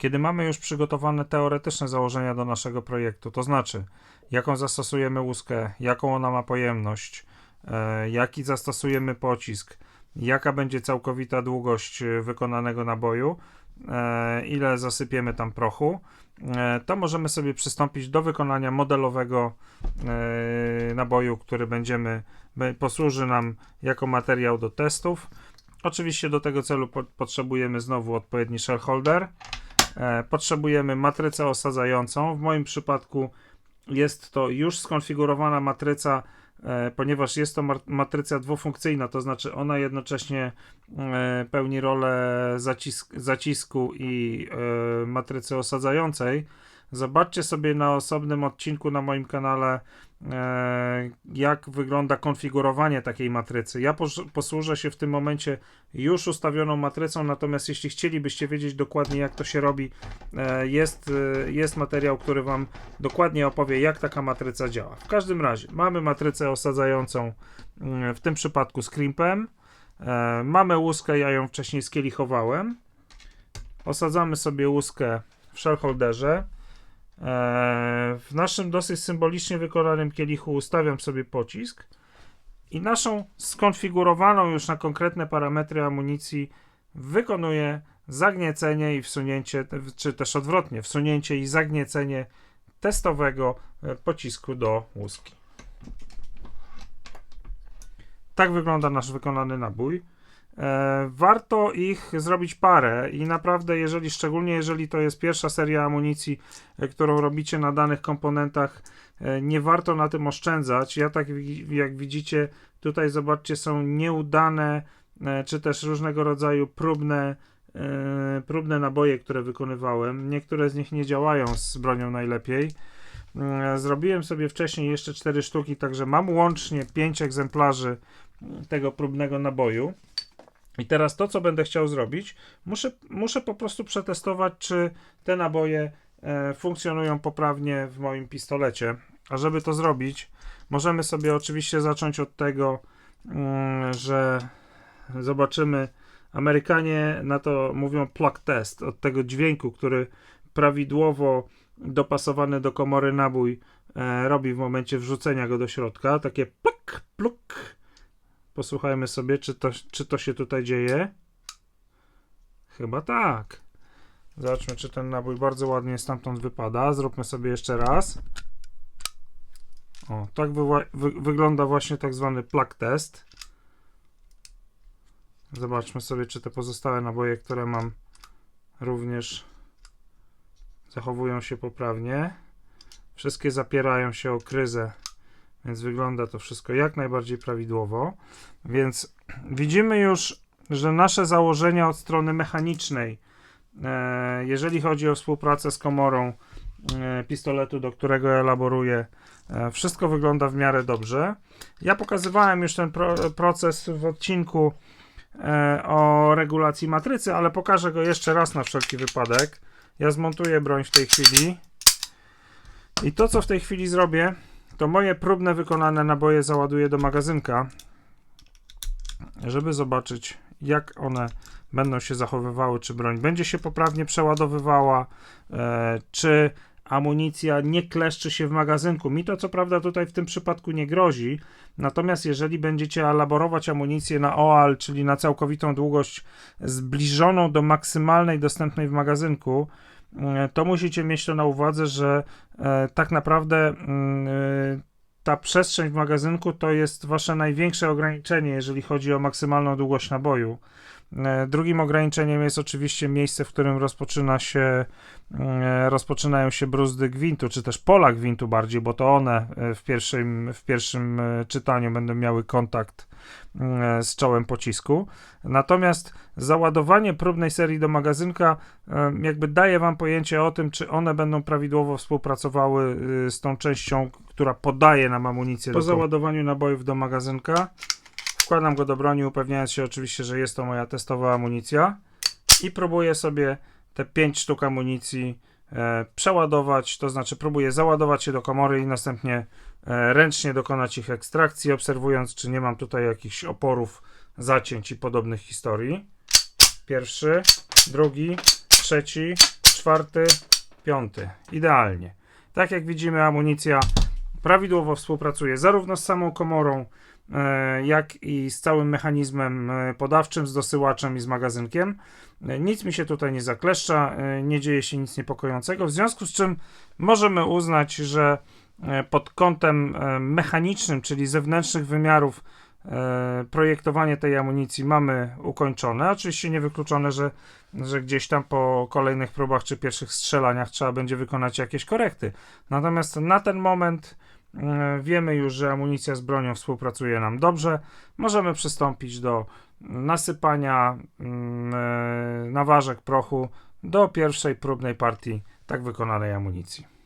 Kiedy mamy już przygotowane teoretyczne założenia do naszego projektu, to znaczy jaką zastosujemy łuskę, jaką ona ma pojemność, e, jaki zastosujemy pocisk, jaka będzie całkowita długość e, wykonanego naboju, e, ile zasypiemy tam prochu, to możemy sobie przystąpić do wykonania modelowego naboju, który będziemy, posłuży nam jako materiał do testów. Oczywiście do tego celu po, potrzebujemy znowu odpowiedni shareholder. E, potrzebujemy matrycę osadzającą. W moim przypadku jest to już skonfigurowana matryca, e, ponieważ jest to matryca dwufunkcyjna, to znaczy ona jednocześnie e, pełni rolę zacisk- zacisku i matrycy osadzającej. Zobaczcie sobie na osobnym odcinku na moim kanale, jak wygląda konfigurowanie takiej matrycy. Ja pos- posłużę się w tym momencie już ustawioną matrycą, natomiast jeśli chcielibyście wiedzieć dokładnie, jak to się robi, e, jest, e, jest materiał, który Wam dokładnie opowie, jak taka matryca działa. W każdym razie, mamy matrycę osadzającą, mm, w tym przypadku z crimpem. E, mamy łuskę, ja ją wcześniej skielichowałem. Osadzamy sobie łuskę w shareholderze. E, w naszym dosyć symbolicznie wykonanym kielichu ustawiam sobie pocisk i naszą skonfigurowaną już na konkretne parametry amunicji wykonuję zagniecenie i wsunięcie, czy też odwrotnie, wsunięcie i zagniecenie testowego e, pocisku do łuski. Tak wygląda nasz wykonany nabój. E, warto ich zrobić parę i naprawdę, jeżeli szczególnie jeżeli to jest pierwsza seria amunicji, e, którą robicie na danych komponentach, e, nie warto na tym oszczędzać. Ja tak jak widzicie, tutaj zobaczcie, są nieudane, czy też różnego rodzaju próbne, próbne naboje, które wykonywałem. Niektóre z nich nie działają z bronią najlepiej. Zrobiłem sobie wcześniej jeszcze 4 sztuki, także mam łącznie 5 egzemplarzy tego próbnego naboju. I teraz to, co będę chciał zrobić, muszę, muszę po prostu przetestować, czy te naboje e, funkcjonują poprawnie w moim pistolecie. A żeby to zrobić, możemy sobie oczywiście zacząć od tego, mm, że zobaczymy. Amerykanie na to mówią plug test, od tego dźwięku, który prawidłowo dopasowany do komory nabój e, robi w momencie wrzucenia go do środka. Takie pluk, pluk. Posłuchajmy sobie, czy to, czy to się tutaj dzieje. Chyba tak. Zobaczmy, czy ten nabój bardzo ładnie stamtąd wypada. Zróbmy sobie jeszcze raz. O, tak wywa- wy- wygląda właśnie tak zwany plug test. Zobaczmy sobie, czy te pozostałe naboje, które mam, również zachowują się poprawnie. Wszystkie zapierają się o kryzę, więc wygląda to wszystko jak najbardziej prawidłowo. Więc widzimy już, że nasze założenia od strony mechanicznej, e, jeżeli chodzi o współpracę z komorą e, pistoletu, do którego elaboruję, e, wszystko wygląda w miarę dobrze. Ja pokazywałem już ten pro, proces w odcinku o regulacji matrycy, ale pokażę go jeszcze raz na wszelki wypadek. Ja zmontuję broń w tej chwili. I to, co w tej chwili zrobię, to moje próbne wykonane naboje załaduję do magazynka, żeby zobaczyć, jak one będą się zachowywały, czy broń będzie się poprawnie przeładowywała, e, czy amunicja nie kleszczy się w magazynku. Mi to co prawda tutaj w tym przypadku nie grozi, natomiast jeżeli będziecie elaborować amunicję na OAL, czyli na całkowitą długość zbliżoną do maksymalnej dostępnej w magazynku, to musicie mieć to na uwadze, że e, tak naprawdę mm, e, ta przestrzeń w magazynku to jest wasze największe ograniczenie, jeżeli chodzi o maksymalną długość naboju. E, Drugim ograniczeniem jest oczywiście miejsce, w którym rozpoczyna się, e, rozpoczynają się bruzdy gwintu, czy też pola gwintu bardziej, bo to one e, w pierwszym, w pierwszym e, czytaniu będą miały kontakt e, z czołem pocisku. Natomiast załadowanie próbnej serii do magazynka jakby daje wam pojęcie o tym, czy one będą prawidłowo współpracowały z tą częścią, która podaje nam amunicję. Po załadowaniu nabojów do magazynka wkładam go do broni, upewniając się oczywiście, że jest to moja testowa amunicja i próbuję sobie te 5 sztuk amunicji przeładować, to znaczy próbuję załadować je do komory i następnie e, ręcznie dokonać ich ekstrakcji, obserwując, czy nie mam tutaj jakichś oporów, zacięć i podobnych historii. Pierwszy, drugi, trzeci, czwarty, piąty. Idealnie. Tak jak widzimy, amunicja prawidłowo współpracuje zarówno z samą komorą, e, jak i z całym mechanizmem e, podawczym, z dosyłaczem i z magazynkiem. E, Nic mi się tutaj nie zakleszcza, e, nie dzieje się nic niepokojącego, w związku z czym możemy uznać, że e, pod kątem e, mechanicznym, czyli zewnętrznych wymiarów, e, projektowanie tej amunicji mamy ukończone. Oczywiście niewykluczone, że, że gdzieś tam po kolejnych próbach czy pierwszych strzelaniach trzeba będzie wykonać jakieś korekty. Natomiast na ten moment e, wiemy już, że amunicja z bronią współpracuje nam dobrze. Możemy przystąpić do nasypania mm, e, naważek prochu do pierwszej próbnej partii tak wykonanej amunicji.